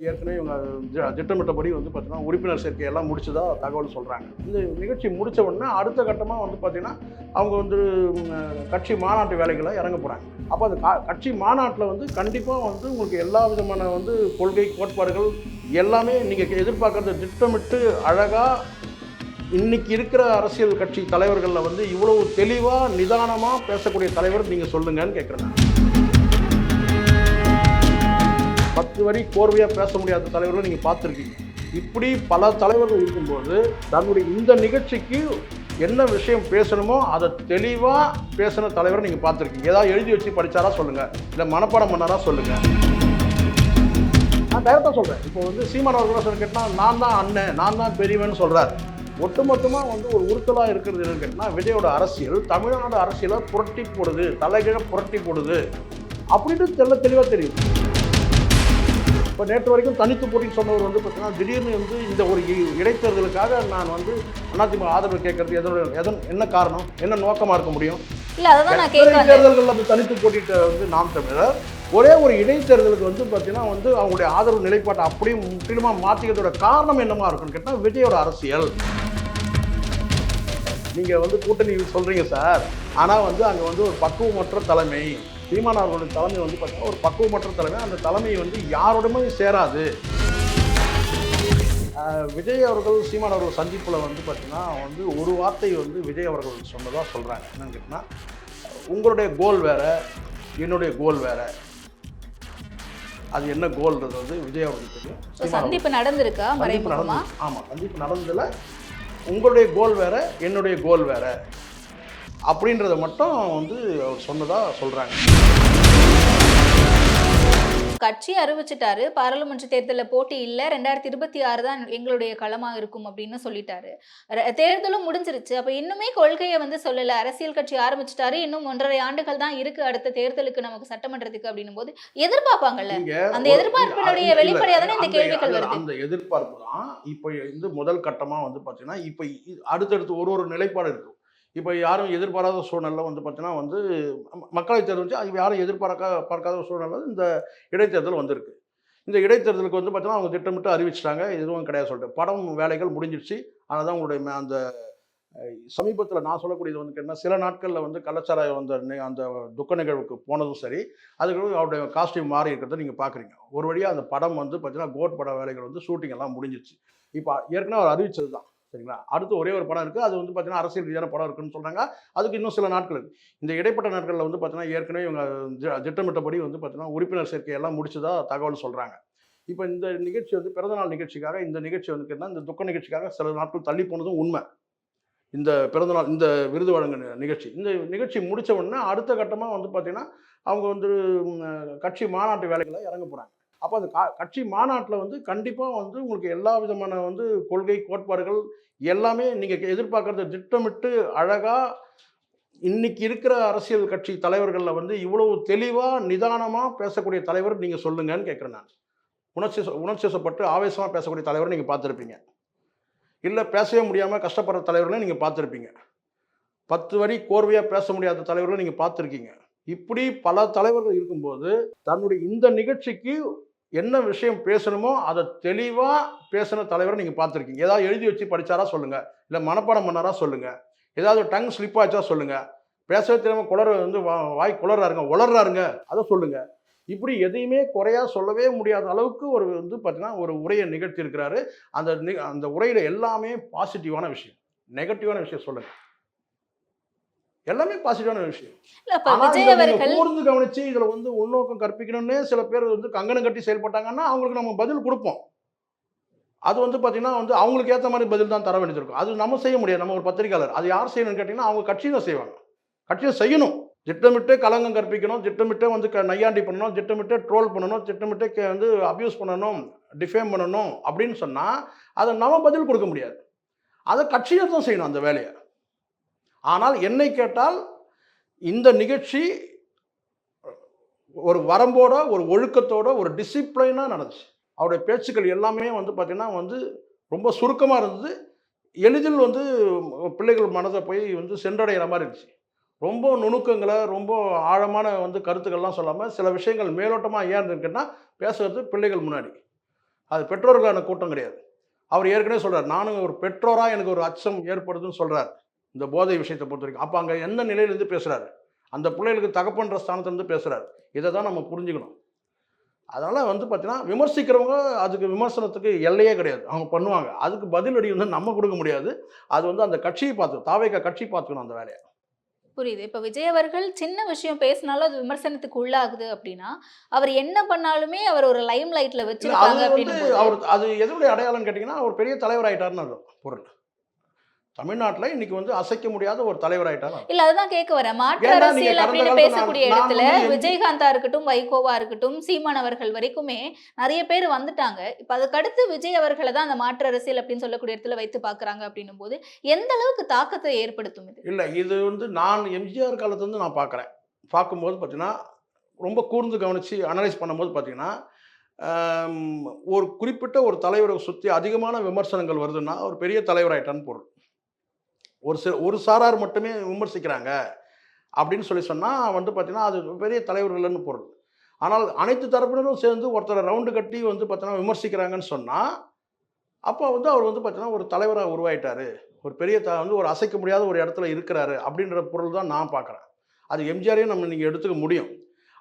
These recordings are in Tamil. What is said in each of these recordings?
ஏற்கனவே இவங்க ஜ- திட்டமிட்டபடி வந்து பார்த்தீங்கன்னா உறுப்பினர் சேர்க்கை எல்லாம் முடிச்சதா தகவல் சொல்கிறாங்க இந்த நிகழ்ச்சி முடித்த உடனே அடுத்த கட்டமாக வந்து பார்த்திங்கன்னா அவங்க வந்து கட்சி மாநாட்டு வேலைகளை இறங்க போகிறாங்க அப்போ அந்த கா- கட்சி மாநாட்டில் வந்து கண்டிப்பாக வந்து உங்களுக்கு எல்லா விதமான வந்து கொள்கை கோட்பாடுகள் எல்லாமே நீங்கள் எதிர்பார்க்குறத திட்டமிட்டு அழகாக இன்னைக்கு இருக்கிற அரசியல் கட்சி தலைவர்களில் வந்து இவ்வளவு தெளிவாக நிதானமாக பேசக்கூடிய தலைவர் நீங்கள் சொல்லுங்கன்னு கேட்குறேன் பத்து வரி கோர்வையாக பேச முடியாத தலைவர்கள் நீங்கள் பார்த்துருக்கீங்க. இப்படி பல தலைவர்கள் இருக்கும்போது தன்னுடைய இந்த நிகழ்ச்சிக்கு என்ன விஷயம் பேசணுமோ அதை தெளிவாக பேசின தலைவரை நீங்கள் பார்த்துருக்கீங்க. ஏதாவது எழுதி வச்சு படித்தாரா சொல்லுங்கள் இல்லை மனப்பாடம் பண்ணாரா சொல்லுங்கள் நான் டைரக்டாக சொல்கிறேன் இப்போ வந்து சீமான் அவர்கள் சொல்ல கேட்டால் நான் தான் அண்ணன் நான் தான் பெரியவன் சொல்கிறார் ஒட்டுமொத்தமாக வந்து ஒரு உறுத்தலாக இருக்கிறது என்னன்னு கேட்டால் விஜயோட அரசியல் தமிழ்நாடு அரசியலை புரட்டி போடுது தலைகீழ புரட்டி போடுது. அப்படின்னு தெல்ல தெளிவாக தெரியும் இப்போ நேற்று வரைக்கும் தனித்து போட்டின்னு சொன்னவர் வந்து பார்த்தீங்கன்னா திடீர்னு வந்து இந்த ஒரு இடைத்தேர்தலுக்காக நான் வந்து அதிமுக ஆதரவு கேட்கறது எதோட எதன் என்ன காரணம் என்ன நோக்கமாக இருக்க முடியும்? இல்ல அததான் நான் எத்தனை கேட்க வந்தேன் தேர்தல்கள் அப்படி தனித்து போட்டிட்ட வந்து நாம் தமிழர் ஒரே ஒரு இடைத்தேர்தலுக்கு வந்து பார்த்தீங்கன்னா வந்து அவங்களுடைய ஆதரவு நிலைப்பாட்டை அப்படியே முற்றிலுமாக மாற்றிக்கிறதோட காரணம் என்னமா இருக்குன்னு கேட்டால் விஜயோட அரசியல். நீங்கள் வந்து கூட்டணி சொல்கிறீங்க சார். ஆனால் வந்து அங்கே வந்து ஒரு பக்குவமற்ற தலைமை. சீமான் அவர்களுடைய தலைமை வந்து பார்த்தீங்கன்னா ஒரு பக்குவமற்ற தலைமை. அந்த தலைமை வந்து யாரோடுமே சேராது. விஜய் அவர்கள் சீமான் அவர்கள் சந்திப்பில் வந்து பார்த்தீங்கன்னா வந்து ஒரு வார்த்தை வந்து விஜய் அவர்கள் சொன்னதாக சொல்கிறாங்க என்னன்னு கேட்டிங்கன்னா உங்களுடைய கோல் வேற என்னுடைய கோல் வேற. அது என்ன கோல்ன்றது வந்து விஜய் அவர்களுக்கு தெரியும். சந்திப்பு நடந்திருக்கா? சந்திப்பு நடந்தது ஆமாம் சந்திப்பு நடந்ததில் உங்களுடைய கோல் வேற என்னுடைய கோல் வேற. அப்படின்றத மட்டும் வந்து அவர் சொன்னதாக சொல்கிறாங்க கட்சி அறிவிச்சிட்டாரு. பாராளுமன்ற தேர்தல்ல போட்டி இல்ல. ரெண்டாயிரத்தி இருபத்தி ஆறு தான் எங்களுடைய களமா இருக்கும் அப்படின்னு சொல்லிட்டாரு. தேர்தலும் முடிஞ்சிருச்சு. அப்ப இன்னுமே கொள்கையை வந்து சொல்லல. அரசியல் கட்சி ஆரம்பிச்சிட்டாரு. இன்னும் ஒன்றரை ஆண்டுகள் தான் இருக்கு. அடுத்த தேர்தலுக்கு நமக்கு சட்டமன்றத்துக்கு அப்படின்னும் போது எதிர்பார்ப்பாங்கல்ல அந்த எதிர்பார்ப்பினுடைய இல்ல, வெளிப்படையா தானே இந்த கேள்விகள் வருது? அந்த எதிர்பார்ப்பு தான் இப்போ இந்த முதல் கட்டமா வந்து பார்த்தீங்கன்னா இப்போ அடுத்தடுத்து ஒரு ஒரு நிலைப்பாடு இருக்கும் இப்போ யாரும் எதிர்பாராத சூழ்நிலை வந்து பார்த்தீங்கன்னா வந்து ம- மக்களவைத் தேர்தல் வச்சு அது யாரும் எதிர்பார்க்க பார்க்காத சூழ்நிலை இந்த இடைத்தேர்தல் வந்திருக்கு. இந்த இடைத்தேர்தலுக்கு வந்து பார்த்தீங்கன்னா அவங்க திட்டமிட்டு அறிவிச்சிட்டாங்க. எதுவும் கிடையாது சொல்லிட்டு. படம் வேலைகள் முடிஞ்சிருச்சு ஆனால் தான் உங்களுடைய அந்த சமீபத்தில் நான் சொல்லக்கூடியது வந்து என்ன சில நாட்களில் வந்து கலாச்சார வந்த நி- அந்த துக்க நிகழ்வுக்கு போனதும் சரி அதுக்கு அவருடைய காஸ்டியூம் மாறி இருக்கிறத நீங்கள் பார்க்குறீங்க ஒரு வழியாக அந்த படம் வந்து பார்த்தீங்கன்னா கோட் பட வேலைகள் வந்து ஷூட்டிங் எல்லாம் முடிஞ்சிருச்சு இப்போ ஏற்கனவே அவர் அறிவிச்சது தான் சரிங்களா? அடுத்து ஒரே ஒரு படம் இருக்குது அது வந்து பார்த்தீங்கன்னா அரசியல் ரீதியான படம் இருக்குன்னு சொல்கிறாங்க அதுக்கு இன்னும் சில நாட்கள் இருக்குது இந்த இடைப்பட்ட நாட்களில் வந்து பார்த்தீங்கன்னா ஏற்கனவே இவங்க ஜ- திட்டமிட்டபடி வந்து பார்த்தீங்கன்னா உறுப்பினர் சேர்க்கை எல்லாம் தகவல் சொல்கிறாங்க இப்போ இந்த நிகழ்ச்சி வந்து பிறந்தநாள் நிகழ்ச்சிக்காக இந்த நிகழ்ச்சி வந்து கேட்டால் இந்த துக்க நிகழ்ச்சிக்காக சில நாட்கள் தள்ளி போனதும் உண்மை. இந்த பிறந்தநாள் இந்த விருது வழங்கு நிகழ்ச்சி. இந்த நிகழ்ச்சி முடித்த உடனே அடுத்த கட்டமாக வந்து பார்த்திங்கன்னா அவங்க வந்து கட்சி மாநாட்டு வேலைகளை இறங்க போகிறாங்க அப்போ அந்த கா- கட்சி மாநாட்டில் வந்து கண்டிப்பாக வந்து உங்களுக்கு எல்லா விதமான வந்து கொள்கை கோட்பாடுகள் எல்லாமே நீங்கள் எதிர்பார்க்குறத திட்டமிட்டு அழகாக இன்னைக்கு இருக்கிற அரசியல் கட்சி தலைவர்களில் வந்து இவ்வளவு தெளிவாக நிதானமாக பேசக்கூடிய தலைவர் நீங்கள் சொல்லுங்கன்னு கேட்குறேன் நான். உணர்ச்சி உணர்ச்சிசப்பட்டு ஆவேசமாக பேசக்கூடிய தலைவரை நீங்கள் பார்த்துருப்பீங்க. இல்லை பேசவே முடியாமல் கஷ்டப்படுற தலைவர்களையும் நீங்கள் பார்த்துருப்பீங்க. பத்து வரி கோர்வையாக பேச முடியாத தலைவர்களை நீங்கள் பார்த்துருக்கீங்க. இப்படி பல தலைவர்கள் இருக்கும்போது தன்னுடைய இந்த நிகழ்ச்சிக்கு என்ன விஷயம் பேசணுமோ அதை தெளிவாக பேசின தலைவரை நீங்கள் பார்த்துருக்கீங்க. ஏதாவது எழுதி வச்சு படித்தாரா சொல்லுங்கள் இல்லை மனப்பாடம் பண்ணாரா சொல்லுங்கள் ஏதாவது டங் ஸ்லிப் ஆச்சா சொல்லுங்கள் பேசவே தெரியாமல் குளர் வந்து வா- வாய் குளர்றாருங்க. உளர்றாருங்க. அதை சொல்லுங்கள் இப்படி எதையுமே குறையா சொல்லவே முடியாத அளவுக்கு ஒரு வந்து பார்த்தீங்கன்னா ஒரு உரையை நிகழ்த்தி இருக்கிறாரு அந்த அந்த உரையில எல்லாமே பாசிட்டிவான விஷயம். நெகட்டிவான விஷயம் சொல்லுங்கள் எல்லாமே பாசிட்டிவான விஷயம். கூர்ந்து கவனிச்சு இதுல வந்து உள்நோக்கம் கற்பிக்கணும்னே சில பேர் வந்து கங்கணம் கட்டி செயல்பட்டாங்கன்னா அவங்களுக்கு நம்ம பதில் கொடுப்போம். அது வந்து பார்த்தீங்கன்னா வந்து அவங்களுக்கு ஏற்ற மாதிரி பதில் தான் தர வேண்டியது இருக்கும் அது நம்ம செய்ய முடியாது. நம்ம ஒரு பத்திரிக்கையாளர் அது யார் செய்யணும்னு கேட்டிங்கன்னா அவங்க கட்சியில் செய்வாங்க. கட்சியில் செய்யணும். திட்டமிட்டு கலங்கம் கற்பிக்கணும். திட்டமிட்டு வந்து க நையாண்டி பண்ணணும். திட்டமிட்டு ட்ரோல் பண்ணணும். திட்டமிட்டு வந்து அப்யூஸ் பண்ணணும். டிஃபேம் பண்ணணும் அப்படின்னு சொன்னால் அதை நம்ம பதில் கொடுக்க முடியாது. அதை கட்சியினர் தான் செய்யணும் அந்த வேலையை. ஆனால் என்னை கேட்டால் இந்த நிகழ்ச்சி ஒரு வரம்போட ஒரு ஒழுக்கத்தோட ஒரு டிசிப்ளினாக நடந்துச்சு. அவருடைய பேச்சுக்கள் எல்லாமே வந்து பார்த்திங்கன்னா வந்து ரொம்ப சுருக்கமாக இருந்தது. எளிதில் வந்து பிள்ளைகள் மனதை போய் வந்து சென்றடைகிற மாதிரி இருந்துச்சு. ரொம்ப நுணுக்கங்களை ரொம்ப ஆழமான வந்து கருத்துக்கள்லாம் சொல்லாமல் சில விஷயங்கள் மேலோட்டமாக ஏன் இருந்துன்னு கேட்டால் பிள்ளைகள் முன்னாடி. அது பெற்றோர்களான கூட்டம் கிடையாது. அவர் ஏற்கனவே சொல்கிறார் நானும் ஒரு பெற்றோராக எனக்கு ஒரு அச்சம் ஏற்படுதுன்னு சொல்கிறார் இந்த போதை விஷயத்தை பொறுத்த வரைக்கும். அப்போ அங்கே எந்த நிலையிலேருந்து பேசுறாரு? அந்த பிள்ளைகளுக்கு தகப்பன்ற ஸ்தானத்திலேருந்து பேசுறாரு. இதை தான் நம்ம புரிஞ்சுக்கணும். அதனால் வந்து பார்த்தீங்கன்னா விமர்சிக்கிறவங்க அதுக்கு விமர்சனத்துக்கு எல்லையே கிடையாது. அவங்க பண்ணுவாங்க. அதுக்கு பதிலடி வந்து நம்ம கொடுக்க முடியாது. அது வந்து அந்த கட்சியை பார்த்து தாவேக்கா கட்சி பார்த்துக்கணும் அந்த வேலையை. புரியுது. இப்ப விஜய் அவர்கள் சின்ன விஷயம் பேசினாலும் அது விமர்சனத்துக்கு உள்ளாகுது அப்படின்னா அவர் என்ன பண்ணாலுமே அவர் ஒரு லைம் வந்து அப்படின்னு அவர் அது எதனுடைய அடையாளம் கேட்டிங்கன்னா அவர் பெரிய தலைவர் ஆயிட்டாருன்னு அர்த்தம். பொருள். தமிழ்நாட்டில் இன்னைக்கு வந்து அசைக்க முடியாத ஒரு தலைவர் ஆயிட்டார்? இல்ல அதுதான் கேட்க வரேன். மாற்று அரசியல் அப்படின்னு காலத்துல பேசக்கூடிய இடத்துல விஜயகாந்தா இருக்கட்டும் வைகோவா இருக்கட்டும் சீமான் அவர்கள் வரைக்குமே நிறைய பேர் வந்துட்டாங்க. இப்ப அதுக்கு அடுத்து விஜய் அவர்களை தான் அந்த மாற்று அரசியல் அப்படின்னு சொல்லக்கூடிய இடத்துல வைத்து பாக்குறாங்க அப்படின்னும் போது எந்த அளவுக்கு தாக்கத்தை ஏற்படுத்தும் இது? இல்லை இது வந்து நான் எம்ஜிஆர் காலத்துலேருந்து நான் பார்க்குறேன். பார்க்கும்போது பார்த்தீங்கன்னா ரொம்ப கூர்ந்து கவனித்து அனலைஸ் பண்ணும்போது பார்த்தீங்கன்னா ஒரு குறிப்பிட்ட ஒரு தலைவரை சுற்றி அதிகமான விமர்சனங்கள் வருதுன்னா ஒரு பெரிய தலைவராயிட்டான்னு பொருள். ஒரு சில ஒரு சாரார் மட்டுமே விமர்சிக்கிறாங்க அப்படின்னு சொல்லி சொன்னால் வந்து பார்த்திங்கன்னா அது பெரிய தலைவர்கள்னு இல்லைன்னு பொருள். ஆனால் அனைத்து தரப்பினரும் சேர்ந்து ஒருத்தரை ரவுண்டு கட்டி வந்து பார்த்தீங்கன்னா விமர்சிக்கிறாங்கன்னு சொன்னால் அப்போ வந்து அவர் வந்து பார்த்தீங்கன்னா ஒரு தலைவராக உருவாயிட்டார். ஒரு பெரிய த வந்து ஒரு அசைக்க முடியாத ஒரு இடத்துல இருக்கிறாரு அப்படின்ற பொருள் தான் நான் பார்க்குறேன் அது எம்ஜிஆரையும் நம்ம நீங்கள் எடுத்துக்க முடியும்.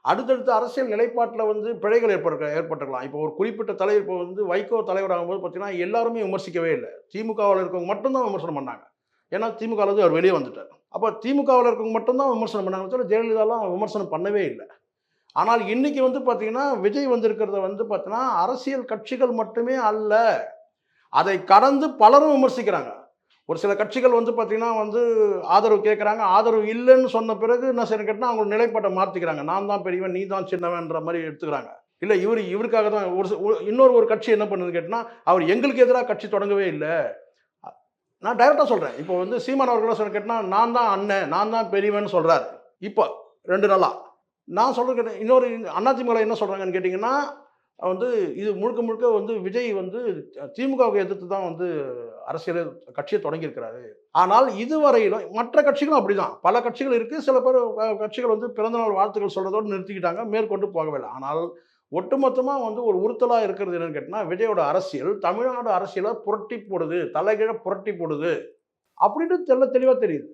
அடுத்தடுத்த அரசியல் நிலைப்பாட்டில் வந்து பிழைகள் ஏற்பட ஏற்பட்டுக்கலாம். இப்போ ஒரு குறிப்பிட்ட தலைவர் இப்போ வந்து வைகோ தலைவராகும்போது பார்த்தீங்கன்னா எல்லாருமே விமர்சிக்கவே இல்லை. திமுகவில் இருக்கவங்க மட்டும்தான் விமர்சனம் பண்ணாங்க. ஏன்னா திமுகவில் அவர் வெளியே வந்துட்டார். அப்போ திமுகவில் இருக்கவங்க மட்டும்தான் விமர்சனம் பண்ணாங்க. தவிர ஜெயலலிதாலாம் விமர்சனம் பண்ணவே இல்லை. ஆனால் இன்னைக்கு வந்து பார்த்தீங்கன்னா விஜய் வந்திருக்கிறத வந்து பார்த்தீங்கன்னா அரசியல் கட்சிகள் மட்டுமே அல்ல. அதை கடந்து பலரும் விமர்சிக்கிறாங்க. ஒரு சில கட்சிகள் வந்து பார்த்திங்கன்னா வந்து ஆதரவு கேட்குறாங்க ஆதரவு இல்லைன்னு சொன்ன பிறகு என்ன செய்யணும் கேட்டால் அவங்க நிலைப்பாட்டை மாற்றிக்கிறாங்க நான் தான் பெரியவன் நீ தான் சின்னவன்ற மாதிரி எடுத்துக்கிறாங்க. இல்லை இவர் இவருக்காக தான் ஒரு ஒரு- இன்னொரு ஒரு கட்சி என்ன பண்ணுது கேட்டால் அவர் எங்களுக்கு எதிராக கட்சி தொடங்கவே இல்லை. நான் டைரெக்டாக சொல்கிறேன் இப்போ வந்து சீமான் அவர்களோட சொல்ல கேட்டால் நான் தான் அண்ணன் நான் தான் பெரியவன் சொல்கிறாரு இப்போ ரெண்டு நாளாக நான் சொல்கிறது இன்னொரு அதிமுக என்ன சொல்கிறாங்கன்னு கேட்டிங்கன்னா வந்து இது முழுக்க முழுக்க வந்து விஜய் வந்து திமுகவுக்கு எதிர்த்து தான் வந்து அரசியல் கட்சியை தொடங்கியிருக்கிறாரு. ஆனால் இதுவரையிலும் மற்ற கட்சிகளும் அப்படிதான். பல கட்சிகள் இருக்குது சில பேர் கட்சிகள் வந்து பிறந்தநாள் வாழ்த்துக்கள் சொல்கிறதோடு நிறுத்திக்கிட்டாங்க மேற்கொண்டு போகவில்லை. ஆனால் ஒட்டுமொத்தமாக வந்து ஒரு உறுத்தலாக இருக்கிறது என்னன்னு கேட்டால் விஜயோட அரசியல் தமிழ்நாடு அரசியலை புரட்டி போடுது தலைகீழ புரட்டி போடுது அப்படின்னு தெல்ல தெளிவாக தெரியுது.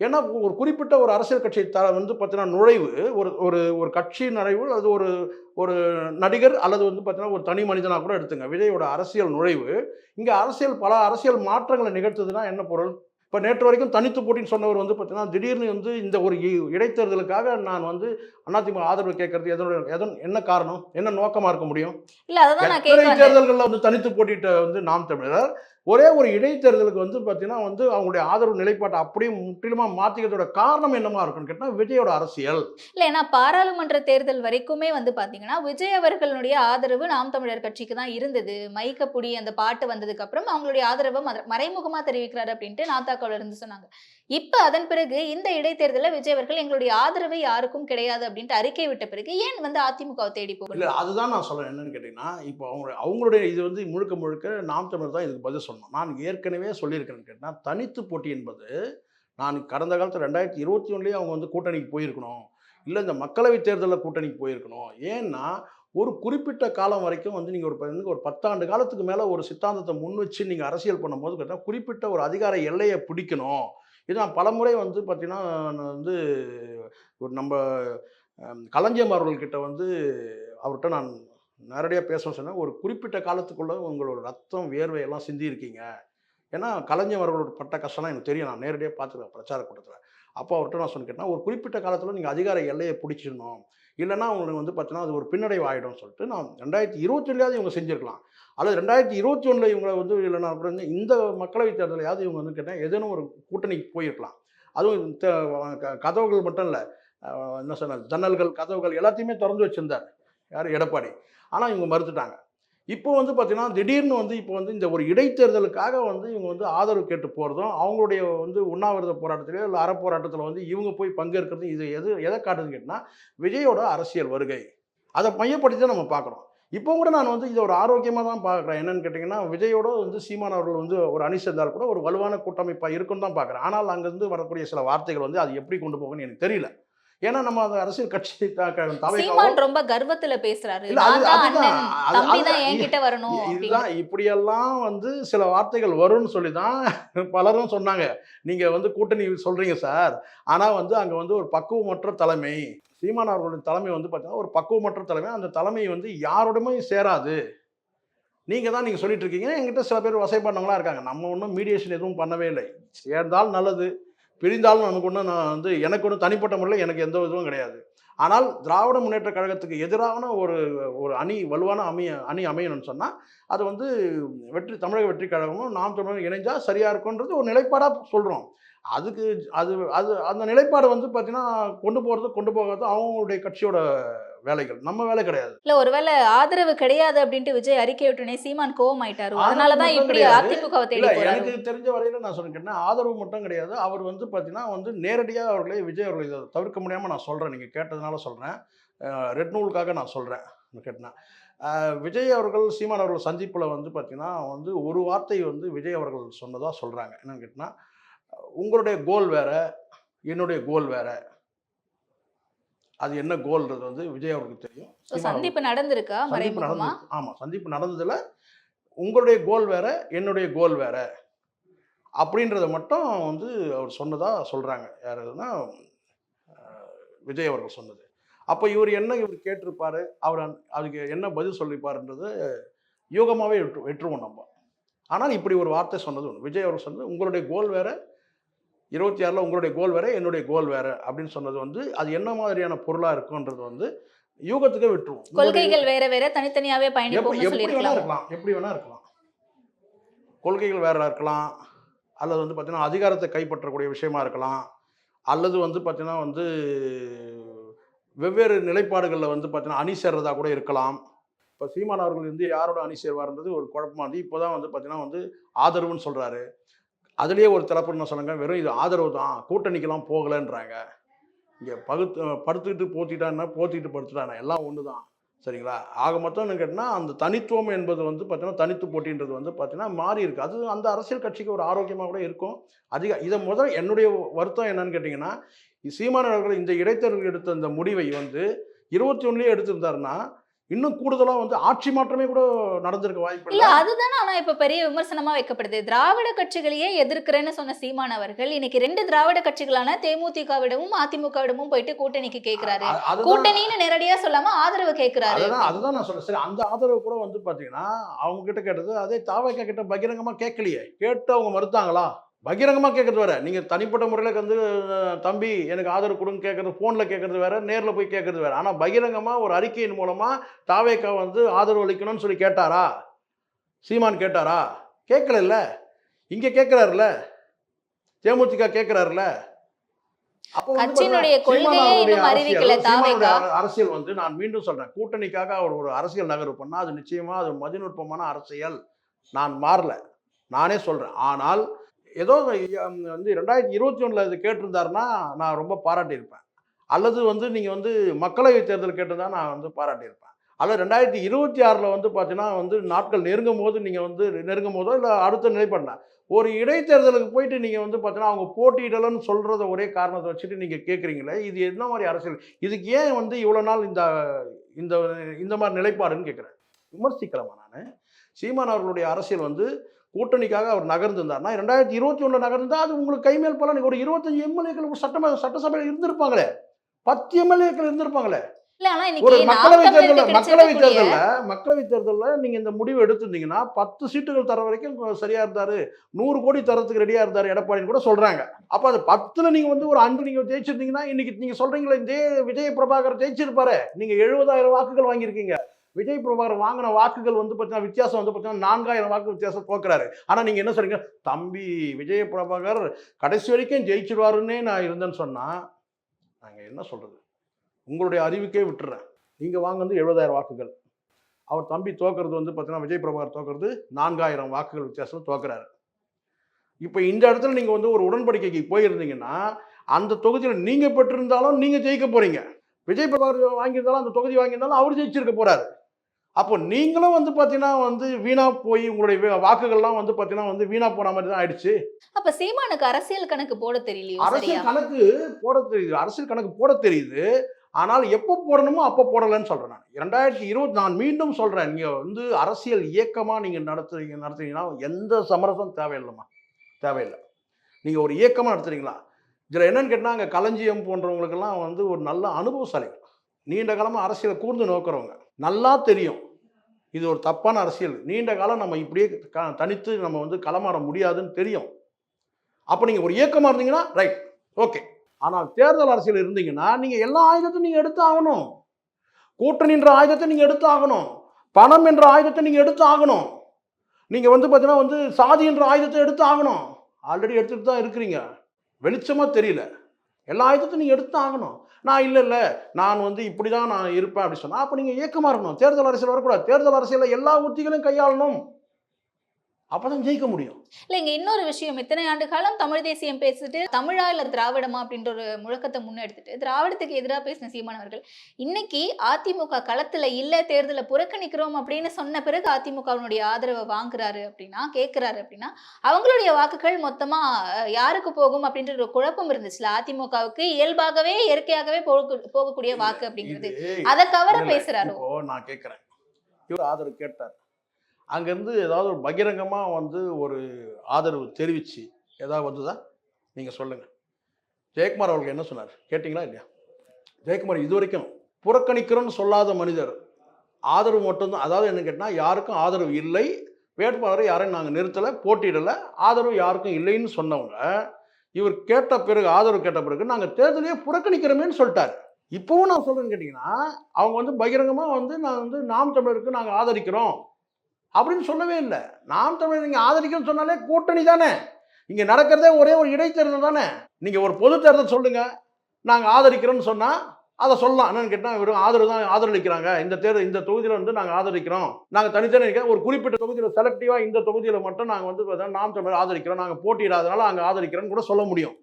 ஏன்னா ஒரு குறிப்பிட்ட ஒரு அரசியல் கட்சி த வந்து பார்த்தீங்கன்னா நுழைவு ஒரு ஒரு ஒரு கட்சி நுழைவு அது ஒரு ஒரு நடிகர் அல்லது வந்து பார்த்தீங்கன்னா ஒரு தனி மனிதனாக கூட எடுத்துங்க. விஜயோட அரசியல் நுழைவு இங்கே அரசியல் பல அரசியல் மாற்றங்களை நிகழ்த்துதுன்னா என்ன பொருள்? இப்போ நேற்று வரைக்கும் தனித்து போட்டின்னு சொன்னவர் வந்து பார்த்தீங்கன்னா திடீர்னு வந்து இந்த ஒரு இடைத்தேர்தலுக்காக நான் வந்து அதிமுக ஆதரவு கேட்கறது எதோட எதன் என்ன காரணம்? என்ன நோக்கமாக இருக்க முடியும்? இல்ல தேர்தல்களில் வந்து தனித்து போட்டிட்ட வந்து நாம் தமிழர் ஒரே ஒரு இடைத்தேர்தலுக்கு வந்து பார்த்தீங்கன்னா வந்து அவங்களுடைய ஆதரவு நிலைப்பாட்டை அப்படியே முற்றிலுமா மாற்றிக்கிறதோட காரணம் என்னமா இருக்குன்னு கேட்டால் விஜயோட அரசியல். இல்ல ஏன்னா பாராளுமன்ற தேர்தல் வரைக்குமே வந்து பார்த்தீங்கன்னா விஜய் அவர்களுடைய ஆதரவு நாம் தமிழர் கட்சிக்கு தான் இருந்தது. மைக்கப்புடி அந்த பாட்டு வந்ததுக்கு அப்புறம் அவங்களுடைய ஆதரவை மறைமுகமாக மறைமுகமா தெரிவிக்கிறாரு அப்படின்ட்டு நாத்தாக்கால இருந்து சொன்னாங்க. இப்ப அதன் பிறகு இந்த இடைத்தேர்தலில் விஜய் அவர்கள் எங்களுடைய ஆதரவு யாருக்கும் கிடையாது அப்படின்ட்டு அறிக்கை விட்ட பிறகு ஏன் வந்து அதிமுகவை தேடி இல்லை அதுதான் நான் சொல்றேன். என்னன்னு கேட்டீங்கன்னா இப்போ அவங்க அவங்களுடைய இது வந்து முழுக்க முழுக்க நாம் தமிழர் தான் இதுக்கு பதில் சொல்லணும். நான் ஏற்கனவே சொல்லியிருக்கிறேன்னு கேட்டால் தனித்து போட்டி என்பது நான் கடந்த காலத்தில் ரெண்டாயிரத்தி இருபத்தி ஒன்றுலேயே அவங்க வந்து கூட்டணிக்கு போயிருக்கணும். இல்லை இந்த மக்களவைத் தேர்தலில் கூட்டணிக்கு போயிருக்கணும். ஏன்னா ஒரு குறிப்பிட்ட காலம் வரைக்கும் வந்து நீங்கள் ஒரு ப- ஒரு பத்தாண்டு காலத்துக்கு மேலே ஒரு சித்தாந்தத்தை முன் வச்சு நீங்கள் அரசியல் பண்ணும்போது கேட்டால் குறிப்பிட்ட ஒரு அதிகார எல்லையை பிடிக்கணும். இது நான் பலமுறை வந்து பார்த்தீங்கன்னா நான் வந்து ஒரு நம்ம அஹ், அவர்கள்கிட்ட வந்து அவர்கிட்ட நான் நேரடியாக பேச சொன்னேன். ஒரு குறிப்பிட்ட காலத்துக்குள்ள உங்களோட ரத்தம் வேர்வையெல்லாம் சிந்தியிருக்கீங்க. ஏன்னா கலைஞர் அவர்களோட பட்ட கஷ்டம்லாம் எனக்கு தெரியும். நான் நேரடியாக பார்த்துருக்கேன் பிரச்சார கூட்டத்தில். அப்போ அவர்கிட்ட நான் சொன்னேன் கேட்டேன் ஒரு குறிப்பிட்ட காலத்தில் நீங்கள் அதிகார எல்லையை பிடிச்சிடணும் இல்லைன்னா அவங்களுக்கு வந்து பார்த்தீங்கன்னா அது ஒரு பின்னடைவு ஆகிடும் சொல்லிட்டு நான் ரெண்டாயிரத்தி இருபத்தி ரெண்டாவது இவங்க செஞ்சுருக்கலாம். அல்லது ரெண்டாயிரத்தி இருபத்தி ஒன்றில் இவங்களை வந்து இல்லைன்னா அப்புறம் இந்த மக்களவைத் தேர்தலையாவது இவங்க வந்து கேட்டால் ஏதேனும் ஒரு கூட்டணிக்கு போயிருக்கலாம். அதுவும் க- கதவுகள் மட்டும் இல்லை. என்ன சொன்ன ஜன்னல்கள் கதவுகள் எல்லாத்தையுமே திறந்து வச்சுருந்தார் யார்? எடப்பாடி. ஆனால் இவங்க மறுத்துட்டாங்க. இப்போ வந்து பார்த்தீங்கன்னா திடீர்னு வந்து இப்போ வந்து இந்த ஒரு இடைத்தேர்தலுக்காக வந்து இவங்க வந்து ஆதரவு கேட்டு போகிறதும் அவங்களுடைய வந்து உண்ணாவிரத போராட்டத்திலேயோ இல்லை அறப்போராட்டத்தில் வந்து இவங்க போய் பங்கேற்கிறது இது எது எதை காட்டுதுன்னு கேட்டால் விஜயோட அரசியல் வருகை. அதை மையப்படுத்தி தான் நம்ம பார்க்குறோம். இப்போ கூட நான் வந்து இதை ஒரு ஆரோக்கியமாக தான் பார்க்குறேன். என்னென்னு கேட்டிங்கன்னா விஜயோட வந்து சீமான் அவர்கள் வந்து ஒரு அணி சேர்ந்தால் கூட ஒரு வலுவான கூட்டமைப்பாக இருக்குன்னு தான் பார்க்குறேன். ஆனால் அங்கேருந்து வரக்கூடிய சில வார்த்தைகள் வந்து அது எப்படி கொண்டு போகணும்னு எனக்கு தெரியல. ஏன்னா நம்ம அந்த அரசியல் கட்சி சீமான் ரொம்ப கர்வத்துல பேசுறாரு. அது- அது-. என்கிட்ட வரணும். இதுதான். இப்படியெல்லாம் வந்து சில வார்த்தைகள் வரும்னு சொல்லி தான் பலரும் சொன்னாங்க. நீங்க வந்து கூட்டணி சொல்றீங்க சார். ஆனா வந்து அங்க வந்து ஒரு பக்குவமற்ற தலைமை சீமான் அவர்களுடைய தலைமை வந்து பார்த்தீங்கன்னா ஒரு பக்குவமற்ற தலைமை. அந்த தலைமை வந்து யாரோடமே சேராது. நீங்க தான் நீங்க சொல்லிட்டு இருக்கீங்க. என்கிட்ட சில பேர் வசை பண்ணவங்களா இருக்காங்க. நம்ம ஒன்றும் மீடியேஷன் எதுவும் பண்ணவே இல்லை. சேர்ந்தால் நல்லது. பிரிந்தாலும் நமக்கு ஒன்றும் நான் வந்து எனக்கு ஒன்றும் தனிப்பட்ட முறையில் எனக்கு எந்த இதுவும் கிடையாது. ஆனால் திராவிட முன்னேற்ற கழகத்துக்கு எதிரான ஒரு ஒரு அணி வலுவான அமைய அணி அமையணும்னு சொன்னால் அது வந்து வெற்றி தமிழக வெற்றி கழகமும் நாம் தமிழர் இணைஞ்சால் சரியாக இருக்கும்ன்றது ஒரு நிலைப்பாடாக சொல்கிறோம் அதுக்கு அது அது அந்த நிலைப்பாடு வந்து பார்த்தீங்கன்னா கொண்டு போகிறது கொண்டு போகிறது அவங்களுடைய கட்சியோட வேலைகள். நம்ம வேலை கிடையாது. இல்ல ஒருவேளை ஆதரவு கிடையாது அப்படின்ட்டு விஜய் அறிக்கை விட்டுனே சீமான் கோவம் ஆயிட்டாரு அதனாலதான் இப்படி. அதிமுகவை தேடி எனக்கு தெரிஞ்ச வரையில நான் சொல்லிட்டேன்னா ஆதரவு மட்டும் கிடையாது. அவர் வந்து பார்த்தீங்கன்னா வந்து நேரடியாக அவர்களை விஜய் அவர்களை இதை தவிர்க்க முடியாமல் நான் சொல்கிறேன் நீங்கள் கேட்டதுனால சொல்கிறேன் ரெட் நூலுக்காக நான் சொல்கிறேன் கேட்டேன்னா விஜய் அவர்கள் சீமான் அவர்கள் சந்திப்பில் வந்து பார்த்தீங்கன்னா வந்து ஒரு வார்த்தை வந்து விஜய் அவர்கள் சொன்னதாக சொல்கிறாங்க என்னன்னு கேட்டிங்கன்னா உங்களுடைய கோல் வேற என்னுடைய கோல் வேற. அது என்ன கோல்ன்றது வந்து விஜய் அவருக்கு தெரியும். சந்திப்பு நடந்திருக்கா? சந்திப்பு நடந்தது ஆமாம் சந்திப்பு நடந்ததில் உங்களுடைய கோல் வேற என்னுடைய கோல் வேற. அப்படின்றத மட்டும் வந்து அவர் சொன்னதா சொல்கிறாங்க யாருன்னா விஜய் அவர்கள் சொன்னது. அப்போ இவர் என்ன இவர் கேட்டிருப்பாரு? அவர் அதுக்கு என்ன பதில் சொல்லிப்பாருன்றது யூகமாகவே விட்டு விட்டுருவோம் நம்ம. ஆனால் இப்படி ஒரு வார்த்தை சொன்னது. விஜய் அவர் சொன்னது உங்களுடைய கோல் வேற இருபத்தி ஆறில் உங்களுடைய கோல் வேற என்னுடைய கோல் வேற அப்படின்னு சொன்னது வந்து அது என்ன மாதிரியான பொருளாக இருக்குன்றது வந்து யூகத்துக்கே விட்டுருவோம் கொள்கைகள் வேற வேற தனித்தனியாவே எப்படி வேணா இருக்கலாம் எப்படி வேணா இருக்கலாம். கொள்கைகள் வேற இருக்கலாம் அல்லது வந்து பார்த்தீங்கன்னா அதிகாரத்தை கைப்பற்றக்கூடிய விஷயமா இருக்கலாம் அல்லது வந்து பார்த்தீங்கன்னா வந்து வெவ்வேறு நிலைப்பாடுகளில் வந்து பார்த்தீங்கன்னா அணி சேர்றதா கூட இருக்கலாம். இப்போ சீமான் அவர்கள் வந்து யாரோட அணி சேர்வார்ன்றது ஒரு குழப்பமா இருந்து இப்போ தான் வந்து பார்த்தீங்கன்னா வந்து ஆதரவுன்னு சொல்கிறாரு அதுலேயே ஒரு தரப்பு என்ன சொன்னாங்க வெறும் இது ஆதரவு தான் கூட்டணிக்கெல்லாம் போகலைன்றாங்க. இங்கே பகுத்து படுத்துக்கிட்டு போத்திட்டான்னா போத்திக்கிட்டு படுத்துட்டானா எல்லாம் ஒன்று தான் சரிங்களா? ஆக மொத்தம் என்ன கேட்டால் அந்த தனித்துவம் என்பது வந்து பார்த்தீங்கன்னா தனித்து போட்டின்றது வந்து பார்த்தீங்கன்னா மாறி இருக்குது அது அந்த அரசியல் கட்சிக்கு ஒரு ஆரோக்கியமாக கூட இருக்கும். அதிக இதை முதல் என்னுடைய வருத்தம் என்னன்னு கேட்டிங்கன்னா சீமானவர்கள் இந்த இடைத்தேர்தல் எடுத்த இந்த முடிவை வந்து இருபத்தி ஒன்றுலேயே எடுத்திருந்தாருன்னா இன்னும் கூடுதலாக வந்து ஆட்சி மாற்றமே கூட நடந்திருக்க வாய்ப்பு இல்ல அதுதானே ஆனா இப்ப பெரிய விமர்சனமா வைக்கப்படுது. திராவிட கட்சிகளையே எதிர்க்கிறேன்னு சொன்ன சீமான் அவர்கள் இன்னைக்கு ரெண்டு திராவிட கட்சிகளான தேமுதிகவிடமும் அதிமுகவிடமும் போயிட்டு கூட்டணிக்கு அதுதான் கூட்டணின்னு நேரடியா சொல்லாம ஆதரவு கேக்குறாரு. அதுதான் நான் சொல்றேன். சரி அந்த ஆதரவு கூட வந்து பார்த்தீங்கன்னா அவங்க கிட்ட கேட்டது அதே தாவைக்கா கிட்ட பகிரங்கமாக கேட்கலையே கேட்டு அவங்க மறுத்தாங்களா? பகிரங்கமாக கேட்கறது வேற. நீங்கள் தனிப்பட்ட முறையில் வந்து தம்பி எனக்கு ஆதரவு கொடுங்க கேட்கறது ஃபோனில் கேட்கறது வேற நேரில் போய் கேட்கறது வேற. ஆனால் பகிரங்கமாக ஒரு அறிக்கையின் மூலமாக தாவேக்கா வந்து ஆதரவு அளிக்கணும்னு சொல்லி கேட்டாரா? சீமான் கேட்டாரா? கேட்கல இங்கே கேட்குறாருல தேமுதிக கேட்குறாருல அரசியல், வந்து நான் மீண்டும் சொல்றேன். கூட்டணிக்காக அவர் ஒரு அரசியல் நகர்வு பண்ணா அது நிச்சயமா அது மதிநுட்பமான அரசியல். நான் மாறல. நானே சொல்றேன். ஆனால் ஏதோ வந்து ரெண்டாயிரத்தி இருபத்தி ஒன்றில் இது கேட்டிருந்தாருன்னா நான் ரொம்ப பாராட்டியிருப்பேன். அல்லது வந்து நீங்கள் வந்து மக்களவை தேர்தல் கேட்டிருந்தா நான் வந்து பாராட்டியிருப்பேன். அல்லது ரெண்டாயிரத்தி இருபத்தி ஆறில் வந்து பார்த்தீங்கன்னா வந்து நாட்கள் நெருங்கும் போது நீங்கள் வந்து நெருங்கும் போதோ இல்லை அடுத்த நிலைப்படலாம் ஒரு இடைத்தேர்தலுக்கு போயிட்டு நீங்கள் வந்து பார்த்தீங்கன்னா அவங்க போட்டியிடலன்னு சொல்கிறத ஒரே காரணத்தை வச்சுட்டு நீங்கள் கேட்குறீங்களே இது என்ன மாதிரி அரசியல்? இதுக்கு ஏன் வந்து இவ்வளோ நாள் இந்த இந்த இந்த மாதிரி நிலைப்பாடுன்னு கேட்குறேன். விமர்சிக்கலாமா நான்? சீமான் அவர்களுடைய அரசியல் வந்து கூட்டணிக்காக அவர் நகர்ந்திருந்தார்னா ரெண்டாயிரத்தி இருபத்தி ஒன்றில் நகர்ந்தா அது உங்களுக்கு கைமேல் பலன். ஒரு இருபத்தஞ்சு எம்எல்ஏக்கள் சட்டம சட்டசபையில் இருந்திருப்பாங்களே. பத்து எம்எல்ஏக்கள் இருந்திருப்பாங்களே. ஒரு மக்களவை தேர்தலில் மக்களவை தேர்தலில் மக்களவை தேர்தலில் நீங்க இந்த முடிவு எடுத்திருந்தீங்கன்னா பத்து சீட்டுகள் தர வரைக்கும் சரியா இருந்தாரு. நூறு கோடி தரத்துக்கு ரெடியா இருந்தாரு எடப்பாடின்னு கூட சொல்றாங்க. அப்ப அது பத்துல நீங்க வந்து ஒரு அஞ்சு நீங்க ஜெயிச்சிருந்தீங்கன்னா இன்னைக்கு நீங்க சொல்றீங்களே இதே விஜய் பிரபாகர் ஜெயிச்சிருப்பாரு. நீங்க எழுபதாயிரம் வாக்குகள் வாங்கியிருக்கீங்க. விஜய் பிரபாகர் வாங்கின வாக்குகள் வந்து பார்த்தீங்கன்னா வித்தியாசம் வந்து பார்த்தீங்கன்னா நான்காயிரம் வாக்கு வித்தியாசம் தோக்குறாரு. ஆனால் நீங்கள் என்ன சொல்றீங்க? தம்பி விஜய் பிரபாகர் கடைசி வரைக்கும் ஜெயிச்சிருவாருன்னே நான் இருந்தேன்னு சொன்னால் நாங்கள் என்ன சொல்கிறது உங்களுடைய அறிவுக்கே விட்டுறேன். நீங்கள் வாங்கினது எழுபதாயிரம் வாக்குகள். அவர் தம்பி தோக்குறது வந்து பார்த்தீங்கன்னா விஜய் பிரபாகர் தோக்குறது நான்காயிரம் வாக்குகள் வித்தியாசம் தோக்குறாரு. இப்போ இந்த இடத்துல நீங்கள் வந்து ஒரு உடன்படிக்கைக்கு போயிருந்தீங்கன்னா அந்த தொகுதியில் நீங்கள் பெற்றிருந்தாலும் நீங்கள் ஜெயிக்க போகிறீங்க விஜய் பிரபாகர் வாங்கியிருந்தாலும் அந்த தொகுதி வாங்கியிருந்தாலும் அவர் ஜெயிச்சிருக்க போகிறாரு அப்போ நீங்களும் வந்து பார்த்தீங்கன்னா வந்து வீணா போய் உங்களுடைய வாக்குகள்லாம் வந்து பார்த்தீங்கன்னா வந்து வீணா போன மாதிரி தான் ஆயிடுச்சு. அப்ப சீமானுக்கு அரசியல் கணக்கு போட தெரியலையோ? சரியா? அரசியல் கணக்கு போட தெரியுது. அரசியல் கணக்கு போட தெரியுது. ஆனால் எப்போ போடணுமோ அப்போ போடலைன்னு சொல்றேன் நான். ரெண்டாயிரத்தி இருபத்தி நான் மீண்டும் சொல்றேன். நீங்க வந்து அரசியல் இயக்கமா நீங்க நடத்துறீங்க நடத்துறீங்கன்னா எந்த சமரசம் தேவையில்லைம்மா. தேவையில்லை. நீங்க ஒரு இயக்கமா நடத்துறீங்களா? இதுல என்னன்னு கேட்டா அங்க களஞ்சியம் போன்றவங்களுக்கெல்லாம் வந்து ஒரு நல்ல அனுபவசாலிகள். நீண்ட காலமா அரசியலை கூர்ந்து நோக்கிறவங்க. நல்லா தெரியும். இது ஒரு தப்பான அரசியல். நீண்ட காலம் நம்ம இப்படியே க- தனித்து நம்ம வந்து களமாற முடியாதுன்னு தெரியும். அப்போ நீங்கள் ஒரு இயக்கமாக இருந்தீங்கன்னா ரைட் ஓகே ஆனால் தேர்தல் அரசியல் இருந்தீங்கன்னா நீங்கள் எல்லா ஆயுதத்தையும் நீங்கள் எடுத்து ஆகணும். கூட்டணின்ற ஆயுதத்தை நீங்கள் எடுத்து ஆகணும். பணம் என்ற ஆயுதத்தை நீங்கள் எடுத்து ஆகணும். நீங்கள் வந்து பார்த்தீங்கன்னா வந்து சாதி என்ற ஆயுதத்தை எடுத்து ஆகணும். ஆல்ரெடி எடுத்துகிட்டு தான் இருக்கிறீங்க. வெளிச்சமாக தெரியல. எல்லா ஆயுதத்தையும் நீங்கள் எடுத்து ஆகணும். நான் இல்லை இல்லை. நான் வந்து இப்படி தான் நான் இருப்பேன் அப்படின்னு சொன்னால் அப்போ நீங்கள் இயக்கமாக இருக்கணும். தேர்தல் அரசியல் வரக்கூடாது. தேர்தல் அரசியலில் எல்லா உத்திகளையும் கையாளணும். அப்போ தான் ஜெயிக்க முடியும். இல்ல இங்க இன்னொரு விஷயம். இத்தனை ஆண்டு காலம் தமிழ் தேசியம் பேசிட்டு தமிழா இல்ல திராவிடமா அப்படின்ற ஒரு முழக்கத்தை முன்னெடுத்துட்டு திராவிடத்துக்கு எதிராக பேசின சீமான் அவர்கள் இன்னைக்கு அதிமுக களத்துல இல்ல தேர்தலை புறக்கணிக்கிறோம் அப்படின்னு சொன்ன பிறகு அதிமுகவினுடைய ஆதரவை வாங்குறாரு அப்படின்னா கேட்கிறாரு அப்படின்னா அவங்களுடைய வாக்குகள் மொத்தமா யாருக்கு போகும் அப்படின்ற ஒரு குழப்பம் இருந்துச்சுல? அதிமுகவுக்கு இயல்பாகவே இயற்கையாகவே போக- போகக்கூடிய வாக்கு அப்படிங்கிறது. அதை கவர. பேசுறாரு? நான் கேட்குறேன் இவர் ஆதரவு கேட்டார். அங்கேருந்து ஏதாவது ஒரு பகிரங்கமாக வந்து ஒரு ஆதரவு தெரிவிச்சு ஏதாவது வந்துதா? நீங்கள் சொல்லுங்கள் ஜெயக்குமார் அவர்கள் என்ன சொன்னார்? கேட்டிங்களா இல்லையா? ஜெயக்குமார் இது வரைக்கும் புறக்கணிக்கிறோன்னு சொல்லாத மனிதர். ஆதரவு மட்டும்தான். அதாவது என்ன கேட்டால் யாருக்கும் ஆதரவு இல்லை. வேட்பாளரை யாரையும் நாங்கள் நிறுத்தலை போட்டியிடலை. ஆதரவு யாருக்கும் இல்லைன்னு சொன்னவங்க இவர் கேட்ட பிறகு ஆதரவு கேட்ட பிறகு நாங்கள் தேர்தலையே புறக்கணிக்கிறோமேன்னு சொல்லிட்டார். இப்போவும் நான் சொல்கிறேன்னு கேட்டிங்கன்னா அவங்க வந்து பகிரங்கமாக வந்து நான் வந்து நாம் தமிழருக்கு நாங்கள் ஆதரிக்கிறோம். அப்படின்னு சொல்லவே இல்லை. நாம் தமிழர் நீங்கள் ஆதரிக்கிறோம்னு சொன்னாலே கூட்டணி தானே. இங்கே நடக்கிறதே ஒரே ஒரு இடைத்தேர்தல் தானே. நீங்கள் ஒரு பொது தேர்தல் சொல்லுங்கள் நாங்கள் ஆதரிக்கிறோம்னு சொன்னால் அதை சொல்லலாம். என்னன்னு கேட்டால் வெறும் ஆதரவு தான் ஆதரவளிக்கிறாங்க. இந்த தேர்தல் இந்த தொகுதியில் வந்து நாங்கள் ஆதரிக்கிறோம். நாங்கள் தனித்தனி ஒரு குறிப்பிட்ட தொகுதியில் செலக்டிவாக இந்த தொகுதியில் மட்டும் நாங்கள் வந்து பார்த்தீங்கன்னா நாம் தமிழர் ஆதரிக்கிறோம். நாங்கள் போட்டியிடாதனால நாங்கள் ஆதரிக்கிறோன்னு கூட சொல்ல முடியும்.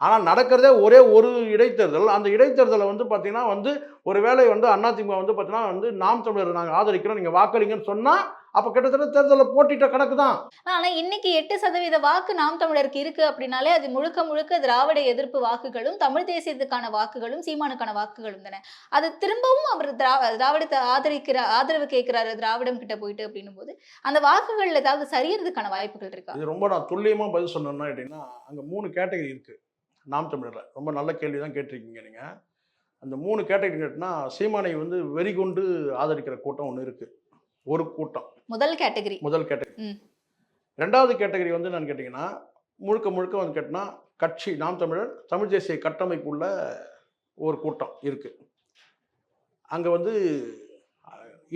ஆனால் நடக்கிறதே ஒரே ஒரு இடைத்தேர்தல். அந்த இடைத்தேர்தலை வந்து பார்த்தீங்கன்னா வந்து ஒரு வேலை வந்து அதிமுக வந்து பார்த்தீங்கன்னா வந்து நாம் தமிழர் நாங்கள் ஆதரிக்கிறோம். நீங்கள் வாக்களிங்கன்னு சொன்னால் அப்போ கிட்டத்தட்ட தேர்தலில் போட்டிட்ட கணக்கு தான் ஆனா இன்னைக்கு எட்டு சதவீத வாக்கு நாம் தமிழருக்கு இருக்கு அப்படின்னாலே அது முழுக்க முழுக்க திராவிட எதிர்ப்பு வாக்குகளும் தமிழ் தேசியத்துக்கான வாக்குகளும் சீமானுக்கான வாக்குகளும் தானே. அது திரும்பவும் அவர் திரா- திராவிடத்தை ஆதரிக்கிற ஆதரவு கேட்கிறாரு திராவிடம் கிட்ட போயிட்டு அப்படின்னும் போது அந்த வாக்குகள் ஏதாவது சரியறதுக்கான வாய்ப்புகள் இருக்கா? இது ரொம்ப நான் துல்லியமாக பதில் சொன்னேன்னா அப்படின்னா அங்கே மூணு கேட்டகரி இருக்குது நாம் தமிழரில். ரொம்ப நல்ல கேள்வி தான் கேட்டிருக்கீங்க நீங்கள் அந்த மூணு கேட்டகரி கேட்டினா சீமானை வந்து வெறி கொண்டு ஆதரிக்கிற கூட்டம் ஒன்று இருக்குது ஒரு கூட்டம். முதல் கேட்டகரி. முதல் கேட்டகரி. ரெண்டாவது கேட்டகரி வந்து என்னன்னு கேட்டிங்கன்னா முழுக்க முழுக்க வந்து கேட்டினா கட்சி நாம் தமிழர் தமிழ் தேசிய கட்டமைப்பு உள்ள ஒரு கூட்டம் இருக்குது அங்கே வந்து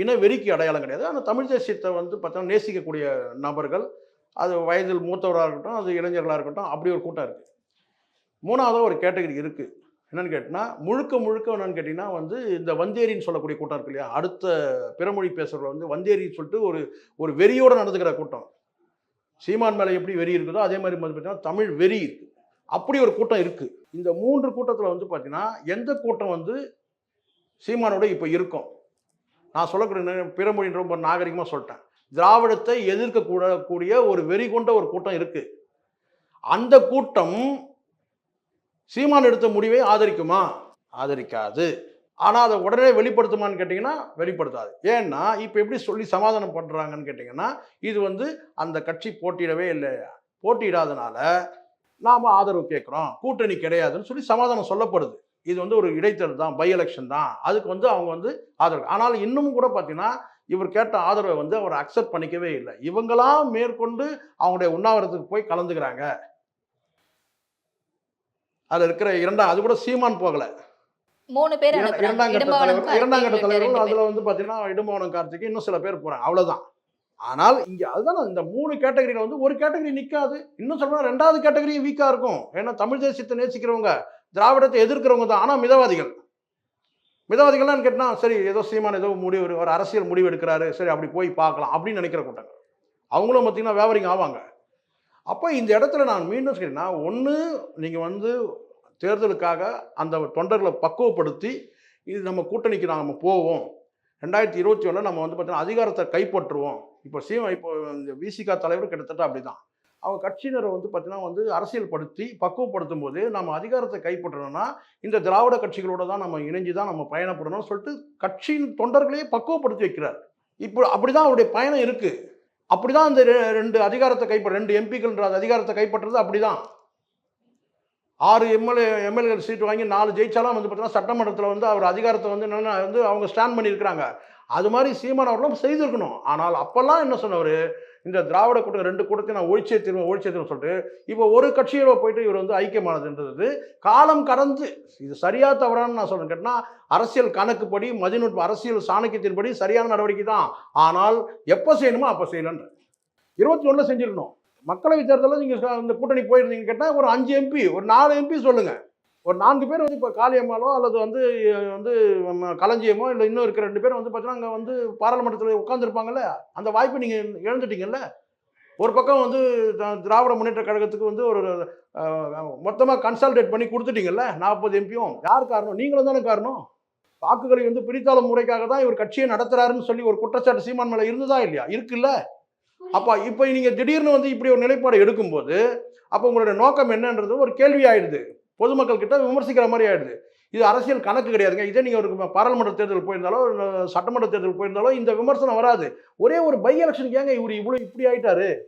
இன வெறிக்கு அடையாளம் கிடையாது. ஆனால் தமிழ் தேசியத்தை வந்து பார்த்தோன்னா நேசிக்கக்கூடிய நபர்கள் அது வயதில் மூத்தவராக இருக்கட்டும் அது இளைஞர்களாக இருக்கட்டும் அப்படி ஒரு கூட்டம் இருக்குது மூணாவது ஒரு கேட்டகரி இருக்குது என்னென்னு கேட்டால் முழுக்க முழுக்க என்னென்னு கேட்டிங்கன்னா வந்து இந்த வந்தேரின்னு சொல்லக்கூடிய கூட்டம் இருக்கு இல்லையா? அடுத்த பிறமொழி பேசுகிறவங்க வந்து வந்தேரின்னு சொல்லிட்டு ஒரு ஒரு வெறியோடு நடந்துக்கிற கூட்டம். சீமான் மேலே எப்படி வெறி இருக்குதோ அதே மாதிரி வந்து பார்த்தீங்கன்னா தமிழ் வெறி இருக்குது அப்படி ஒரு கூட்டம் இருக்குது இந்த மூன்று கூட்டத்தில் வந்து பார்த்தீங்கன்னா எந்த கூட்டம் வந்து சீமானோட இப்போ இருக்கும்? நான் சொல்லக்கூடிய நே- பிறமொழின்ற ரொம்ப நாகரிகமாக சொல்லிட்டேன். திராவிடத்தை எதிர்க்கக்கூட கூடிய ஒரு வெறி கொண்ட ஒரு கூட்டம் இருக்குது அந்த கூட்டம் சீமான் எடுத்த முடிவை ஆதரிக்குமா? ஆதரிக்காது. ஆனால் அதை உடனே வெளிப்படுத்துமான்னு கேட்டிங்கன்னா வெளிப்படுத்தாது. ஏன்னா இப்போ எப்படி சொல்லி சமாதானம் பண்ணுறாங்கன்னு கேட்டிங்கன்னா இது வந்து அந்த கட்சி போட்டியிடவே இல்லை. போட்டியிடாதனால நாம் ஆதரவு கேட்குறோம். கூட்டணி கிடையாதுன்னு சொல்லி சமாதானம் சொல்லப்படுது. இது வந்து ஒரு இடைத்தேர்தல் தான் பை எலெக்ஷன் தான். அதுக்கு வந்து அவங்க வந்து ஆதரவு. ஆனால் இன்னமும் கூட பார்த்தீங்கன்னா இவர் கேட்ட ஆதரவை வந்து அவர் அக்செப்ட் பண்ணிக்கவே இல்லை. இவங்களாம் மேற்கொண்டு அவங்களுடைய உண்ணாவிரத்துக்கு போய் கலந்துக்கிறாங்க. அதில் இருக்கிற இரண்டாம் அது கூட சீமான் போகலை. மூணு பேர் இரண்டா-. இரண்டாம் கட்ட தலைவர் இரண்டாம் கட்ட தலைவர்கள் அதுல வந்து பாத்தீங்கன்னா இடும்பவனம் கார்த்திக் இன்னும் சில பேர் போறாங்க. அவ்வளவுதான். ஆனால் இங்க அதுதான் இந்த மூணு கேட்டகரியில வந்து ஒரு கேட்டகரி நிக்காது. இன்னும் சொல்லணும் ரெண்டாவது கேட்டகரி வீக்கா இருக்கும். ஏன்னா தமிழ் தேசியத்தை நேசிக்கிறவங்க திராவிடத்தை எதிர்க்கிறவங்க தான். ஆனா மிதவாதிகள். மிதவாதிகள்லாம் கேட்டா சரி ஏதோ சீமான் ஏதோ முடிவு ஒரு அரசியல் முடிவு எடுக்கிறாரு. சரி அப்படி போய் பார்க்கலாம் அப்படின்னு நினைக்கிற கூட்டங்கள். அவங்களும் பார்த்தீங்கன்னா வியாபாரிங்க ஆவாங்க. அப்போ இந்த இடத்துல நான் மீண்டும் சொல்றேன்னா ஒன்று நீங்கள் வந்து தேர்தலுக்காக அந்த தொண்டர்களை பக்குவப்படுத்தி இது நம்ம கூட்டணிக்கு நாம் போவோம். ரெண்டாயிரத்தி இருபத்தி ஒன்றில் நம்ம வந்து பார்த்தீங்கன்னா அதிகாரத்தை கைப்பற்றுவோம். இப்போ சீமா இப்போ இந்த விசிகா தலைவர் கிட்டத்தட்ட அப்படிதான். அவங்க கட்சியினரை வந்து பார்த்தீங்கன்னா வந்து அரசியல்படுத்தி பக்குவப்படுத்தும் போது நம்ம அதிகாரத்தை கைப்பற்றணும்னா இந்த திராவிட கட்சிகளோட தான் நம்ம இணைஞ்சு தான் நம்ம பயணப்படணும்னு சொல்லிட்டு கட்சியின் தொண்டர்களையே பக்குவப்படுத்தி வைக்கிறார். இப்போ அப்படிதான் அவருடைய பயணம் இருக்குது அப்படி அப்படிதான் அந்த ரெ- ரெண்டு அதிகாரத்தை கைப்பற்ற ரெண்டு எம்பிக்கள்ன்ற அதிகாரத்தை கைப்பற்றுறது அப்படிதான். ஆறு எம்எல்ஏ எம்எல்ஏ சீட் வாங்கி நாலு ஜெயிச்சாலும் வந்து பார்த்தீங்கன்னா சட்டமன்றத்தில் வந்து அவர் அதிகாரத்தை வந்து என்னென்ன வந்து அவங்க ஸ்டாண்ட் பண்ணியிருக்கிறாங்க. அது மாதிரி சீமான் அவர்களும் செய்திருக்கணும். ஆனால் அப்போல்லாம் என்ன சொன்னவர்? இந்த திராவிட கூட்டம் ரெண்டு கூட்டத்தை நான் ஒழிச்சே திரும்ப ஒழிச்சே திரும்ப சொல்லிட்டு இப்போ ஒரு கட்சியோட போயிட்டு இவர் வந்து ஐக்கியமானதுன்றது காலம் கடந்து இது சரியா தவறான்னு நான் சொல்றேன். கேட்டா அரசியல் கணக்குப்படி மதிநுட்ப அரசியல் சாணக்கியத்தின்படி சரியான நடவடிக்கை தான். ஆனால் எப்போ செய்யணுமோ அப்போ செய்யலன்ற. இருபத்தி ஒன்றில் செஞ்சிருக்கணும் மக்களவை தேர்தலில் நீங்கள் இந்த கூட்டணி போயிருந்தீங்க கேட்டால் ஒரு அஞ்சு எம்பி ஒரு நாலு எம்பி சொல்லுங்கள் ஒரு நான்கு பேர் வந்து இப்போ காளியம்மாலோ அல்லது வந்து வந்து களஞ்சியமோ இல்லை இன்னும் இருக்கிற ரெண்டு பேரும் வந்து பார்த்தீங்கன்னா அங்கே வந்து பாராளுமன்றத்தில் உட்காந்துருப்பாங்கல்ல அந்த வாய்ப்பு நீங்கள் இழந்துட்டீங்கல்ல? ஒரு பக்கம் வந்து த- திராவிட முன்னேற்ற கழகத்துக்கு வந்து ஒரு மொத்தமாக கன்சல்டேட் பண்ணி கொடுத்துட்டீங்கல்ல நாற்பது எம்பியும் யார் காரணம்? நீங்களும் தானே காரணம். வாக்குகளை வந்து பிரித்தாளும் முறைக்காக தான் இவர் கட்சியை நடத்துறாருன்னு சொல்லி ஒரு குற்றச்சாட்டு சீமான் மேலே இருந்ததா இல்லையா? இருக்குல்ல. அப்போ இப்போ நீங்கள் திடீர்னு வந்து இப்படி ஒரு நிலைப்பாடு எடுக்கும்போது அப்போ உங்களுடைய நோக்கம் என்னன்றது ஒரு கேள்வி ஆயிடுது. பொதுமக்கள் கிட்ட விமர்சிக்கிற மாதிரி ஆயிடுது. இது அரசியல் கணக்கு கிடையாதுங்க. இதே நீங்கள் ஒரு பாராளுமன்ற தேர்தல் போயிருந்தாலோ சட்டமன்ற தேர்தல் போயிருந்தாலோ இந்த விமர்சனம் வராது. ஒரே ஒரு பை எலெக்ஷனுக்கு ஏங்க இவர் இவ்வளோ இப்படி ஆயிட்டாரு?